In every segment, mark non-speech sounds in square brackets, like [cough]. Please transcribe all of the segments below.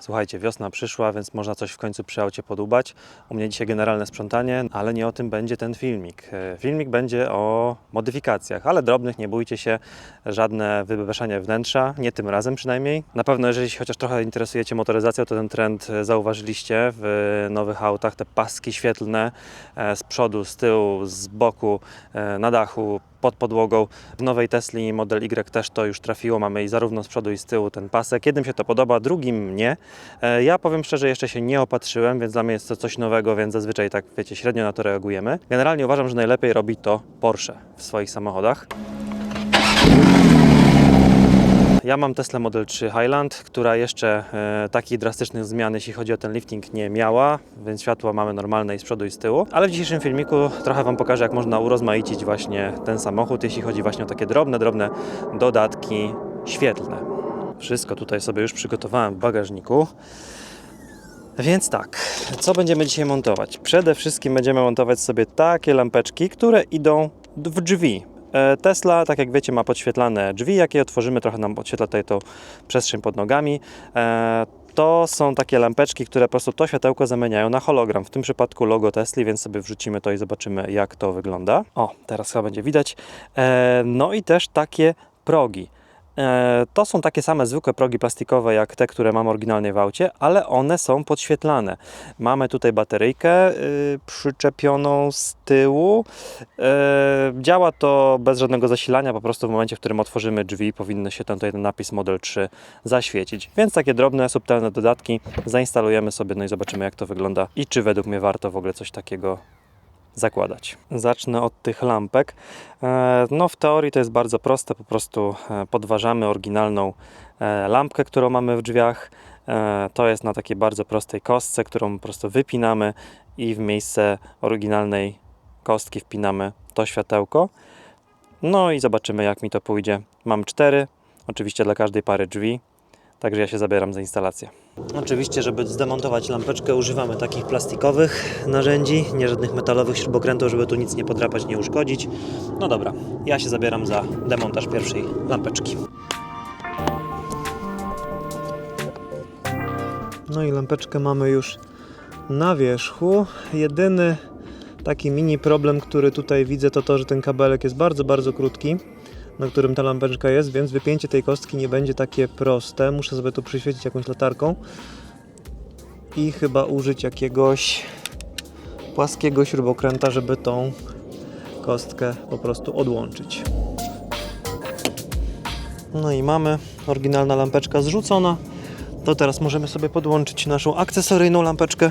Słuchajcie, wiosna przyszła, więc można coś w końcu przy aucie podubać. U mnie dzisiaj generalne sprzątanie, ale nie o tym będzie ten filmik. E, Filmik będzie o modyfikacjach, ale drobnych, nie bójcie się, żadne wybeszanie wnętrza, nie tym razem przynajmniej. Na pewno, jeżeli się chociaż trochę interesujecie motoryzacją, to ten trend zauważyliście w nowych autach, te paski świetlne e, z przodu, z tyłu, z boku, e, na dachu, pod podłogą. W nowej Tesli Model Y też to już trafiło. Mamy i zarówno z przodu i z tyłu ten pasek. Jednym się to podoba, drugim nie. E, Ja powiem szczerze, jeszcze się nie opatrzyłem, więc dla mnie jest to coś nowego, więc zazwyczaj tak, wiecie, średnio na to reagujemy. Generalnie uważam, że najlepiej robi to Porsche w swoich samochodach. Ja mam Tesla Model 3 Highland, która jeszcze e, takich drastycznych zmian, jeśli chodzi o ten lifting, nie miała, więc światła mamy normalne i z przodu i z tyłu. Ale w dzisiejszym filmiku trochę Wam pokażę, jak można urozmaicić właśnie ten samochód, jeśli chodzi właśnie o takie drobne, drobne dodatki świetlne. Wszystko tutaj sobie już przygotowałem w bagażniku. Więc tak, co będziemy dzisiaj montować? Przede wszystkim będziemy montować sobie takie lampeczki, które idą w drzwi. E, Tesla, tak jak wiecie, ma podświetlane drzwi. Jak je otworzymy, trochę nam podświetla tutaj tą przestrzeń pod nogami. E, To są takie lampeczki, które po prostu to światełko zamieniają na hologram. W tym przypadku logo Tesli, więc sobie wrzucimy to i zobaczymy, jak to wygląda. O, teraz chyba będzie widać. E, No i też takie progi. E, To są takie same zwykłe progi plastikowe jak te, które mam oryginalnie w aucie, ale one są podświetlane. Mamy tutaj bateryjkę y, przyczepioną z tyłu. E, Działa to bez żadnego zasilania, po prostu w momencie, w którym otworzymy drzwi, powinny się tam ten napis Model 3 zaświecić. Więc takie drobne, subtelne dodatki zainstalujemy sobie, no i zobaczymy, jak to wygląda i czy według mnie warto w ogóle coś takiego zakładać. Zacznę od tych lampek. E, No, w teorii to jest bardzo proste, po prostu e, podważamy oryginalną e, lampkę, którą mamy w drzwiach. To jest na takiej bardzo prostej kostce, którą po prostu wypinamy i w miejsce oryginalnej kostki wpinamy to światełko. No i zobaczymy, jak mi to pójdzie. Mam cztery, oczywiście dla każdej pary drzwi, także ja się zabieram za instalację. Oczywiście, żeby zdemontować lampeczkę, używamy takich plastikowych narzędzi, nie żadnych metalowych śrubokrętów, żeby tu nic nie podrapać, nie uszkodzić. No dobra, ja się zabieram za demontaż pierwszej lampeczki. No i lampeczkę mamy już na wierzchu. Jedyny taki mini problem, który tutaj widzę, to to, że ten kabelek jest bardzo, bardzo krótki, na którym ta lampeczka jest, więc wypięcie tej kostki nie będzie takie proste. Muszę sobie tu przyświecić jakąś latarką i chyba użyć jakiegoś płaskiego śrubokręta, żeby tą kostkę po prostu odłączyć. No i mamy oryginalna lampeczka zrzucona. To teraz możemy sobie podłączyć naszą akcesoryjną lampeczkę.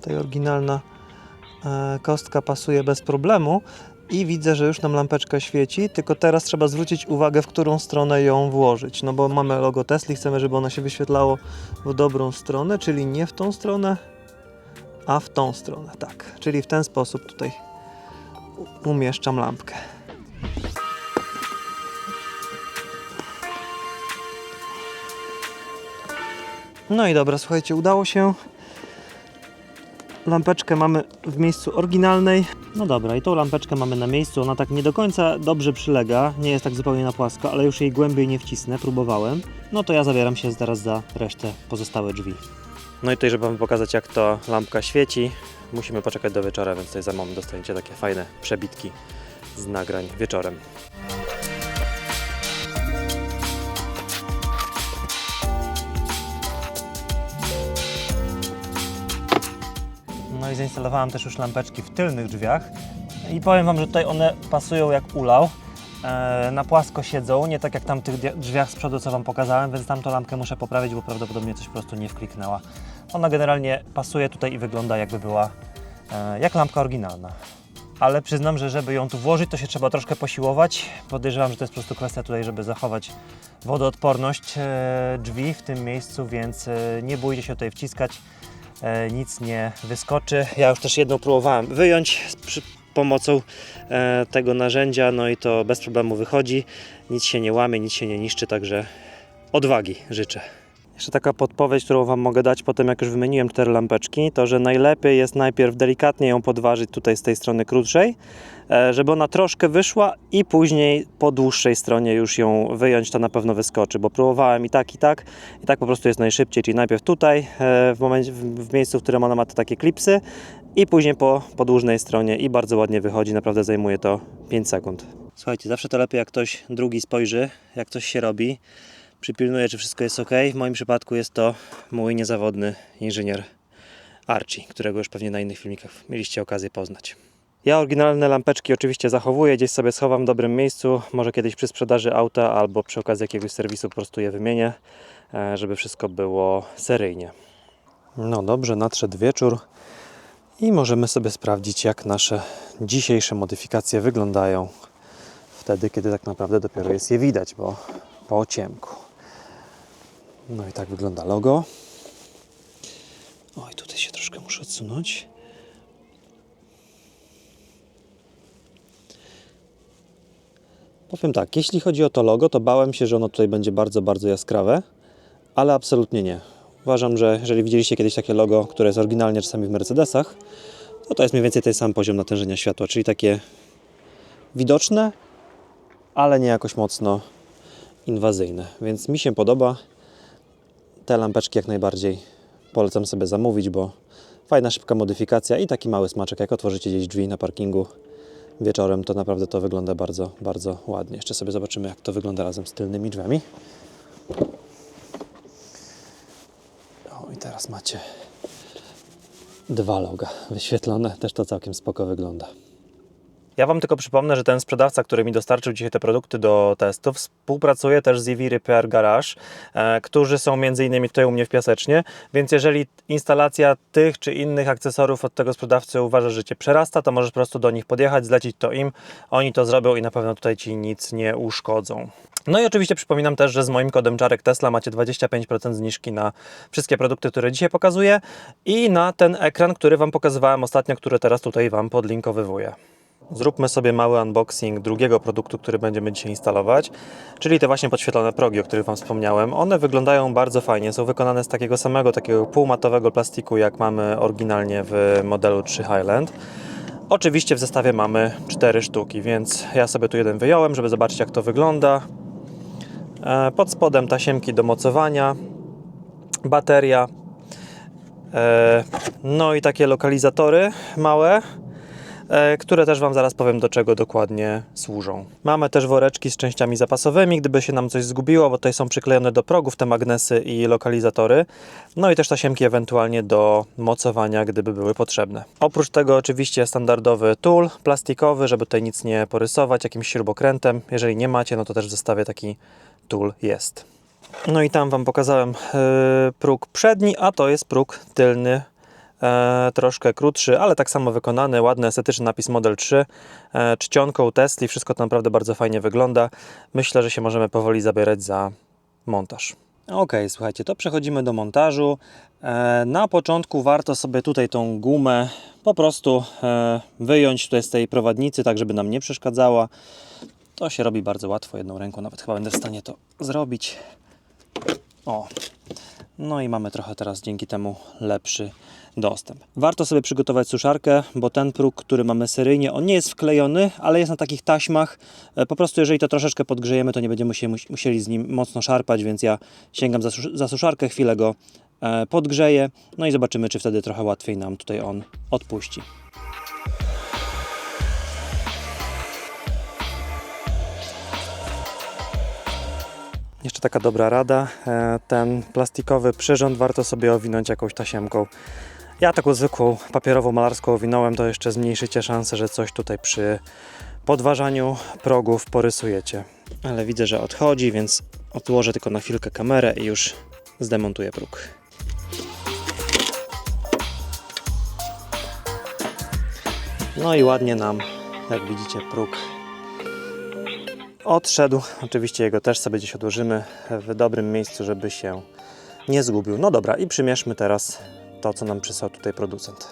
Tutaj oryginalna e, kostka pasuje bez problemu i widzę, że już nam lampeczka świeci, tylko teraz trzeba zwrócić uwagę, w którą stronę ją włożyć. No bo mamy logo Tesla, chcemy, żeby ono się wyświetlało w dobrą stronę, czyli nie w tą stronę, a w tą stronę, tak. Czyli w ten sposób tutaj umieszczam lampkę. No i dobra, słuchajcie, udało się. Lampeczkę mamy w miejscu oryginalnej. No dobra, i tą lampeczkę mamy na miejscu. Ona tak nie do końca dobrze przylega, nie jest tak zupełnie na płasko, ale już jej głębiej nie wcisnę, próbowałem. No to ja zabieram się teraz za resztę pozostałe drzwi. No i tutaj, żeby Wam pokazać, jak to lampka świeci, musimy poczekać do wieczora, więc tutaj za moment dostaniecie takie fajne przebitki z nagrań wieczorem. No i zainstalowałem też już lampeczki w tylnych drzwiach. I powiem Wam, że tutaj one pasują jak ulał. E, Na płasko siedzą, nie tak jak tam w tych drzwiach z przodu, co Wam pokazałem, więc tamtą lampkę muszę poprawić, bo prawdopodobnie coś po prostu nie wkliknęła. Ona generalnie pasuje tutaj i wygląda jakby była e, jak lampka oryginalna. Ale przyznam, że żeby ją tu włożyć, to się trzeba troszkę posiłować. Podejrzewam, że to jest po prostu kwestia tutaj, żeby zachować wodoodporność e, drzwi w tym miejscu, więc nie bójcie się tutaj wciskać nic nie wyskoczy. Ja już też jedną próbowałem wyjąć przy pomocą e, tego narzędzia, no i to bez problemu wychodzi. Nic się nie łamie, nic się nie niszczy, także odwagi życzę. Jeszcze taka podpowiedź, którą Wam mogę dać po tym, jak już wymieniłem cztery lampeczki, to że najlepiej jest najpierw delikatnie ją podważyć tutaj z tej strony krótszej, e, żeby ona troszkę wyszła i później po dłuższej stronie już ją wyjąć, to na pewno wyskoczy, bo próbowałem i tak, i tak, i tak po prostu jest najszybciej, czyli najpierw tutaj, e, w, momencie, w, miejscu, w którym ona ma te takie klipsy i później po podłużnej stronie i bardzo ładnie wychodzi, naprawdę zajmuje to 5 sekund. Słuchajcie, zawsze to lepiej jak ktoś drugi spojrzy, jak coś się robi, przypilnuje, czy wszystko jest ok. W moim przypadku jest to mój niezawodny inżynier Archie, którego już pewnie na innych filmikach mieliście okazję poznać. Ja oryginalne lampeczki oczywiście zachowuję, gdzieś sobie schowam w dobrym miejscu, może kiedyś przy sprzedaży auta albo przy okazji jakiegoś serwisu po prostu je wymienię, e, żeby wszystko było seryjnie. No dobrze, nadszedł wieczór i możemy sobie sprawdzić, jak nasze dzisiejsze modyfikacje wyglądają wtedy, kiedy tak naprawdę dopiero jest je widać, bo po ciemku. No i tak wygląda logo. Oj, tutaj się troszkę muszę odsunąć. Powiem tak, jeśli chodzi o to logo, to bałem się, że ono tutaj będzie bardzo, bardzo jaskrawe, ale absolutnie nie. Uważam, że jeżeli widzieliście kiedyś takie logo, które jest oryginalnie czasami w Mercedesach, to to jest mniej więcej ten sam poziom natężenia światła, czyli takie widoczne, ale nie jakoś mocno inwazyjne. Więc mi się podoba. Te lampeczki jak najbardziej polecam sobie zamówić, bo fajna, szybka modyfikacja i taki mały smaczek. Jak otworzycie gdzieś drzwi na parkingu wieczorem, to naprawdę to wygląda bardzo, bardzo ładnie. Jeszcze sobie zobaczymy, jak to wygląda razem z tylnymi drzwiami. O, i teraz macie dwa loga wyświetlone. Też to całkiem spoko wygląda. Ja Wam tylko przypomnę, że ten sprzedawca, który mi dostarczył dzisiaj te produkty do testów, współpracuje też z EV Repair Garage, e, którzy są innymi tutaj u mnie w Piasecznie, więc jeżeli instalacja tych czy innych akcesorów od tego sprzedawcy uważasz, że Cię przerasta, to możesz po prostu do nich podjechać, zlecić to im, oni to zrobią i na pewno tutaj Ci nic nie uszkodzą. No i oczywiście przypominam też, że z moim kodem Czarek Tesla macie 25% zniżki na wszystkie produkty, które dzisiaj pokazuję i na ten ekran, który Wam pokazywałem ostatnio, który teraz tutaj Wam podlinkowywuję. Zróbmy sobie mały unboxing drugiego produktu, który będziemy dzisiaj instalować, czyli te właśnie podświetlone progi, o których Wam wspomniałem. One wyglądają bardzo fajnie, są wykonane z takiego samego, takiego półmatowego plastiku, jak mamy oryginalnie w modelu 3 Highland. Oczywiście w zestawie mamy 4 sztuki, więc ja sobie tu jeden wyjąłem, żeby zobaczyć jak to wygląda. E, Pod spodem tasiemki do mocowania, bateria, e, no i takie lokalizatory małe, które też Wam zaraz powiem do czego dokładnie służą. Mamy też woreczki z częściami zapasowymi, gdyby się nam coś zgubiło, bo tutaj są przyklejone do progów te magnesy i lokalizatory. No i też tasiemki ewentualnie do mocowania, gdyby były potrzebne. Oprócz tego oczywiście standardowy tool plastikowy, żeby tutaj nic nie porysować, jakimś śrubokrętem. Jeżeli nie macie, no to też w zestawie taki tool jest. No i tam Wam pokazałem yy, próg przedni, a to jest próg tylny e, troszkę krótszy, ale tak samo wykonany, ładny, estetyczny napis Model 3, e, czcionką Tesli, wszystko to naprawdę bardzo fajnie wygląda. Myślę, że się możemy powoli zabierać za montaż. Ok, słuchajcie, to przechodzimy do montażu. E, na początku warto sobie tutaj tą gumę po prostu e, wyjąć tutaj z tej prowadnicy, tak żeby nam nie przeszkadzała. To się robi bardzo łatwo jedną ręką, nawet chyba będę w stanie to zrobić. O, no i mamy trochę teraz dzięki temu lepszy dostęp. Warto sobie przygotować suszarkę, bo ten próg, który mamy seryjnie, on nie jest wklejony, ale jest na takich taśmach. E, Po prostu jeżeli to troszeczkę podgrzejemy, to nie będziemy musieli, z nim mocno szarpać, więc ja sięgam za, sus- za suszarkę, chwilę go e, podgrzeję, no i zobaczymy, czy wtedy trochę łatwiej nam tutaj on odpuści. Jeszcze taka dobra rada, e, ten plastikowy przyrząd warto sobie owinąć jakąś tasiemką. Ja taką zwykłą papierową malarską owinąłem, to jeszcze zmniejszycie szanse, że coś tutaj przy podważaniu progów porysujecie. Ale widzę, że odchodzi, więc odłożę tylko na chwilkę kamerę i już zdemontuję próg. No i ładnie nam, jak widzicie, próg odszedł. Oczywiście jego też sobie gdzieś odłożymy w dobrym miejscu, żeby się nie zgubił. No dobra, i przymierzmy teraz to, co nam przysłał tutaj producent.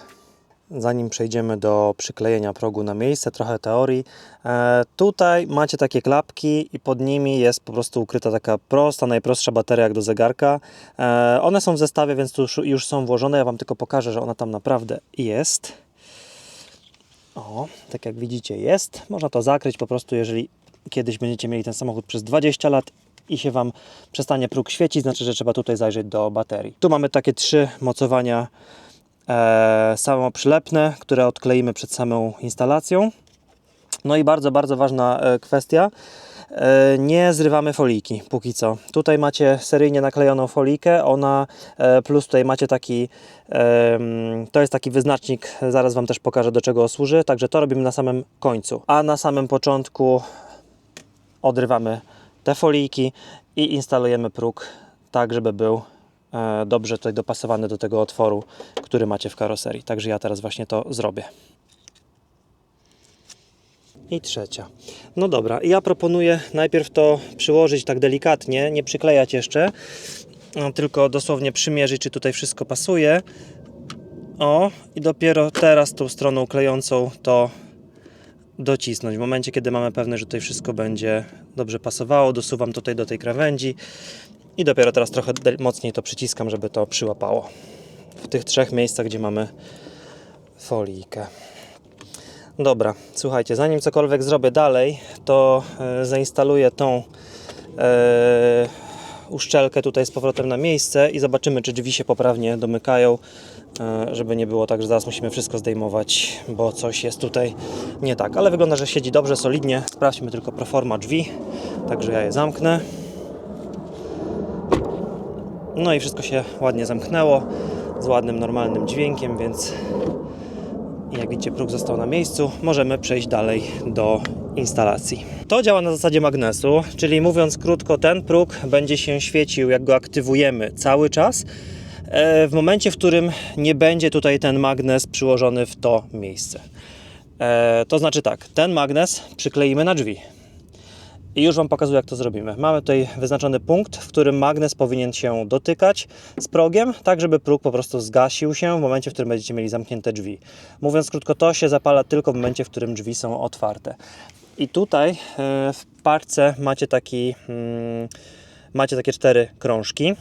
zanim przejdziemy do przyklejenia progu na miejsce, trochę teorii. E, tutaj macie takie klapki i pod nimi jest po prostu ukryta taka prosta, najprostsza bateria jak do zegarka. E, one są w zestawie, więc tu już, już są włożone. Ja Wam tylko pokażę, że ona tam naprawdę jest. O, tak jak widzicie jest. Można to zakryć po prostu, jeżeli kiedyś będziecie mieli ten samochód przez 20 lat i się Wam przestanie próg świecić, znaczy, że trzeba tutaj zajrzeć do baterii. Tu mamy takie trzy mocowania e, samoprzylepne, które odkleimy przed samą instalacją. No i bardzo, bardzo ważna e, kwestia. E, Nie zrywamy foliki póki co. Tutaj macie seryjnie naklejoną folikę, ona e, plus tutaj macie taki, to jest taki wyznacznik, zaraz Wam też pokażę do czego służy, także to robimy na samym końcu. A na samym początku odrywamy te foliki i instalujemy próg tak, żeby był e, dobrze tutaj dopasowany do tego otworu, który macie w karoserii. Także ja teraz właśnie to zrobię. I trzecia. No dobra, ja proponuję najpierw to przyłożyć tak delikatnie, nie przyklejać jeszcze, tylko dosłownie przymierzyć, czy tutaj wszystko pasuje. O, i dopiero teraz tą stroną klejącą to docisnąć. W momencie, kiedy mamy pewność, że tutaj wszystko będzie dobrze pasowało, dosuwam tutaj do tej krawędzi i dopiero teraz trochę mocniej to przyciskam, żeby to przyłapało. W tych trzech miejscach, gdzie mamy folijkę. Dobra, słuchajcie, zanim cokolwiek zrobię dalej, to e, zainstaluję tą e, uszczelkę tutaj z powrotem na miejsce i zobaczymy, czy drzwi się poprawnie domykają, e, żeby nie było tak, że zaraz musimy wszystko zdejmować, bo coś jest tutaj nie tak. Ale wygląda, że siedzi dobrze, solidnie. Sprawdźmy tylko proforma drzwi, także ja je zamknę. No i wszystko się ładnie zamknęło z ładnym, normalnym dźwiękiem, więc jak widzicie, próg został na miejscu. Możemy przejść dalej do instalacji. To działa na zasadzie magnesu, czyli mówiąc krótko, ten próg będzie się świecił, jak go aktywujemy cały czas. e, W momencie, w którym nie będzie tutaj ten magnes przyłożony w to miejsce. E, To znaczy tak, ten magnes przykleimy na drzwi. I już Wam pokazuję, jak to zrobimy. Mamy tutaj wyznaczony punkt, w którym magnes powinien się dotykać z progiem, tak żeby próg po prostu zgasił się w momencie, w którym będziecie mieli zamknięte drzwi. Mówiąc krótko, to się zapala tylko w momencie, w którym drzwi są otwarte. I tutaj e, w parce macie taki, mm, macie takie cztery krążki.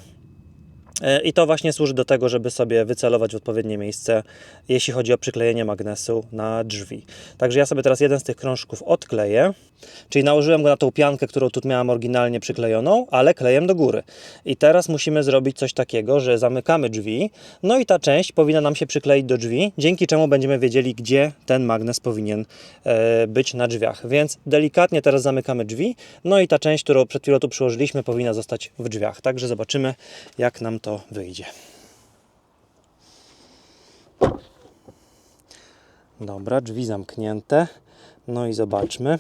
E, I to właśnie służy do tego, żeby sobie wycelować w odpowiednie miejsce, jeśli chodzi o przyklejenie magnesu na drzwi. Także ja sobie teraz jeden z tych krążków odkleję, czyli nałożyłem go na tą piankę, którą tu miałem oryginalnie przyklejoną, ale klejem do góry. I teraz musimy zrobić coś takiego, że zamykamy drzwi, no i ta część powinna nam się przykleić do drzwi, dzięki czemu będziemy wiedzieli, gdzie ten magnes powinien e, być na drzwiach. Więc delikatnie teraz zamykamy drzwi, no i ta część, którą przed chwilą tu przyłożyliśmy, powinna zostać w drzwiach. Także zobaczymy, jak nam to wyjdzie. Dobra, drzwi zamknięte. No i zobaczmy.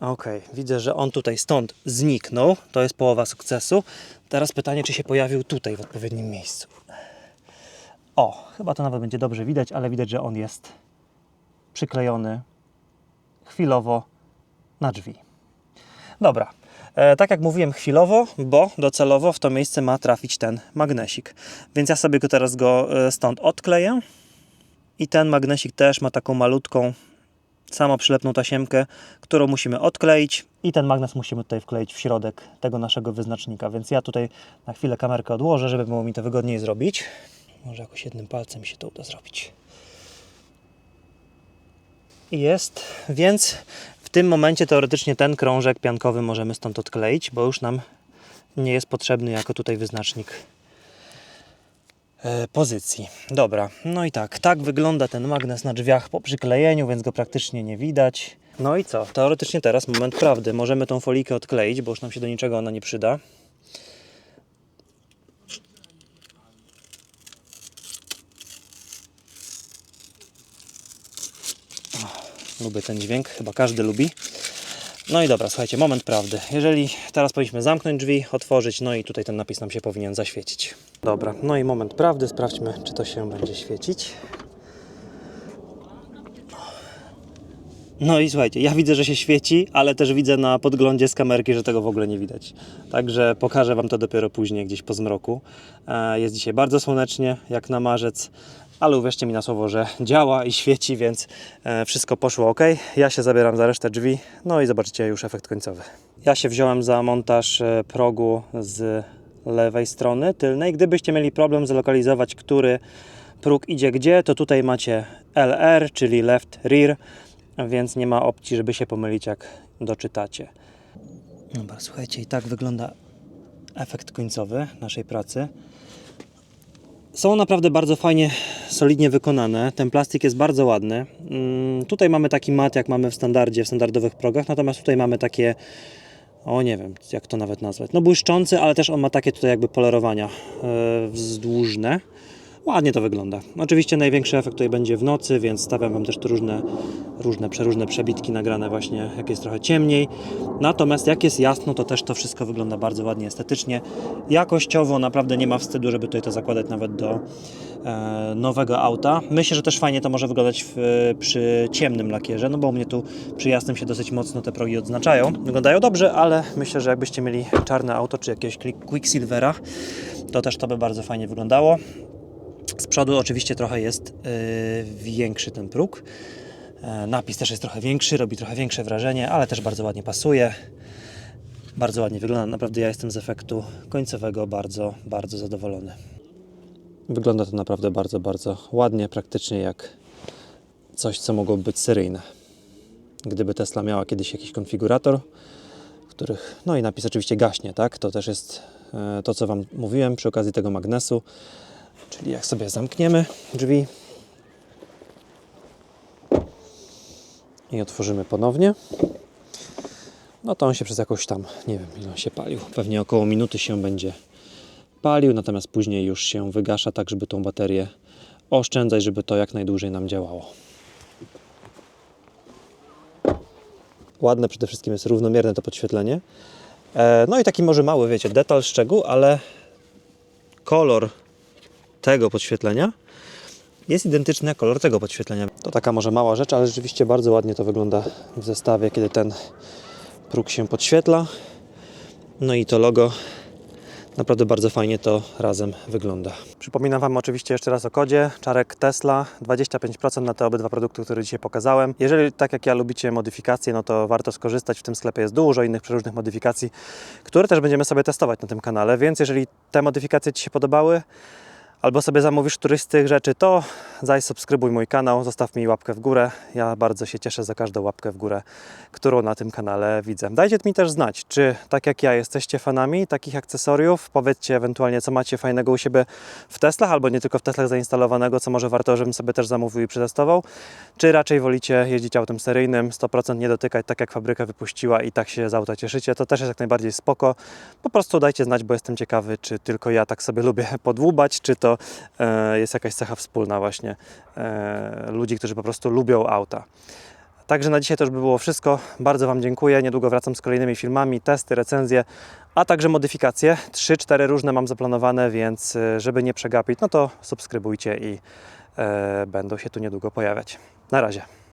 Ok, widzę, że on tutaj stąd zniknął. To jest połowa sukcesu. Teraz pytanie, czy się pojawił tutaj w odpowiednim miejscu. O, chyba to nawet będzie dobrze widać, ale widać, że on jest przyklejony chwilowo na drzwi. Dobra, tak jak mówiłem, chwilowo, bo docelowo w to miejsce ma trafić ten magnesik. Więc ja sobie go teraz go e, stąd odkleję. I ten magnesik też ma taką malutką, samoprzylepną tasiemkę, którą musimy odkleić. I ten magnes musimy tutaj wkleić w środek tego naszego wyznacznika. Więc ja tutaj na chwilę kamerkę odłożę, żeby było mi to wygodniej zrobić. Może jakoś jednym palcem się to uda zrobić. Jest, więc w tym momencie teoretycznie ten krążek piankowy możemy stąd odkleić, bo już nam nie jest potrzebny jako tutaj wyznacznik e, pozycji. Dobra, no i tak, tak wygląda ten magnes na drzwiach po przyklejeniu, więc go praktycznie nie widać. No i co? Teoretycznie teraz moment prawdy. Możemy tą folikę odkleić, bo już nam się do niczego ona nie przyda. Lubię ten dźwięk, chyba każdy lubi. No i dobra, słuchajcie, moment prawdy. Jeżeli teraz powinniśmy zamknąć drzwi, otworzyć, no i tutaj ten napis nam się powinien zaświecić. Dobra, no i moment prawdy, sprawdźmy, czy to się będzie świecić. No i słuchajcie, ja widzę, że się świeci, ale też widzę na podglądzie z kamerki, że tego w ogóle nie widać. Także pokażę Wam to dopiero później, gdzieś po zmroku. E, Jest dzisiaj bardzo słonecznie, jak na marzec. Ale uwierzcie mi na słowo, że działa i świeci, więc e, wszystko poszło ok. Ja się zabieram za resztę drzwi, no i zobaczycie już efekt końcowy. Ja się wziąłem za montaż e, progu z lewej strony tylnej. Gdybyście mieli problem zlokalizować, który próg idzie gdzie, to tutaj macie LR, czyli left rear, więc nie ma opcji, żeby się pomylić, jak doczytacie. Dobra, słuchajcie, i tak wygląda efekt końcowy naszej pracy. Są naprawdę bardzo fajnie, solidnie wykonane. Ten plastik jest bardzo ładny. Mm, Tutaj mamy taki mat, jak mamy w standardzie, w standardowych progach, natomiast tutaj mamy takie, o nie wiem, jak to nawet nazwać, no błyszczący, ale też on ma takie tutaj jakby polerowania yy, wzdłużne. Ładnie to wygląda. Oczywiście największy efekt tutaj będzie w nocy, więc stawiam Wam też tu różne, różne, przeróżne przebitki nagrane właśnie, jak jest trochę ciemniej. Natomiast jak jest jasno, to też to wszystko wygląda bardzo ładnie, estetycznie. Jakościowo naprawdę nie ma wstydu, żeby tutaj to zakładać nawet do e, nowego auta. Myślę, że też fajnie to może wyglądać w, przy ciemnym lakierze, no bo u mnie tu przy jasnym się dosyć mocno te progi odznaczają. Wyglądają dobrze, ale myślę, że jakbyście mieli czarne auto czy jakiegoś Quick- Quicksilvera, to też to by bardzo fajnie wyglądało. Z przodu oczywiście trochę jest yy, większy ten próg. E, Napis też jest trochę większy, robi trochę większe wrażenie, ale też bardzo ładnie pasuje. Bardzo ładnie wygląda. Naprawdę ja jestem z efektu końcowego bardzo, bardzo zadowolony. Wygląda to naprawdę bardzo, bardzo ładnie, praktycznie jak coś, co mogłoby być seryjne. Gdyby Tesla miała kiedyś jakiś konfigurator, w których, no i napis oczywiście gaśnie, tak? To też jest e, to, co Wam mówiłem przy okazji tego magnesu. Czyli jak sobie zamkniemy drzwi i otworzymy ponownie, no to on się przez jakąś tam, nie wiem ile on się palił, pewnie około minuty się będzie palił, natomiast później już się wygasza tak, żeby tą baterię oszczędzać, żeby to jak najdłużej nam działało. Ładne przede wszystkim jest równomierne to podświetlenie. E, No i taki może mały, wiecie, detal, szczegół, ale kolor tego podświetlenia jest identyczny jak kolor tego podświetlenia. To taka może mała rzecz, ale rzeczywiście bardzo ładnie to wygląda w zestawie, kiedy ten próg się podświetla. No i to logo naprawdę bardzo fajnie to razem wygląda. Przypominam Wam oczywiście jeszcze raz o kodzie Czarek Tesla 25% na te obydwa produkty, które dzisiaj pokazałem. Jeżeli tak jak ja lubicie modyfikacje, no to warto skorzystać. W tym sklepie jest dużo innych przeróżnych modyfikacji, które też będziemy sobie testować na tym kanale, więc jeżeli te modyfikacje Ci się podobały, albo sobie zamówisz któryś z tych rzeczy, to zaj subskrybuj mój kanał, zostaw mi łapkę w górę. Ja bardzo się cieszę za każdą łapkę w górę, którą na tym kanale widzę. Dajcie mi też znać, czy tak jak ja jesteście fanami takich akcesoriów. Powiedzcie ewentualnie, co macie fajnego u siebie w Teslach, albo nie tylko w Teslach zainstalowanego, co może warto, żebym sobie też zamówił i przetestował. Czy raczej wolicie jeździć autem seryjnym, 100% nie dotykać, tak jak fabryka wypuściła i tak się z auta cieszycie. To też jest jak najbardziej spoko. Po prostu dajcie znać, bo jestem ciekawy, czy tylko ja tak sobie lubię [laughs] podłubać, czy to e, jest jakaś cecha wspólna właśnie e, ludzi, którzy po prostu lubią auta. Także na dzisiaj to już by było wszystko. Bardzo Wam dziękuję. Niedługo wracam z kolejnymi filmami, testy, recenzje, a także modyfikacje. 3-4 różne mam zaplanowane, więc e, żeby nie przegapić, no to subskrybujcie i będą się tu niedługo pojawiać. Na razie.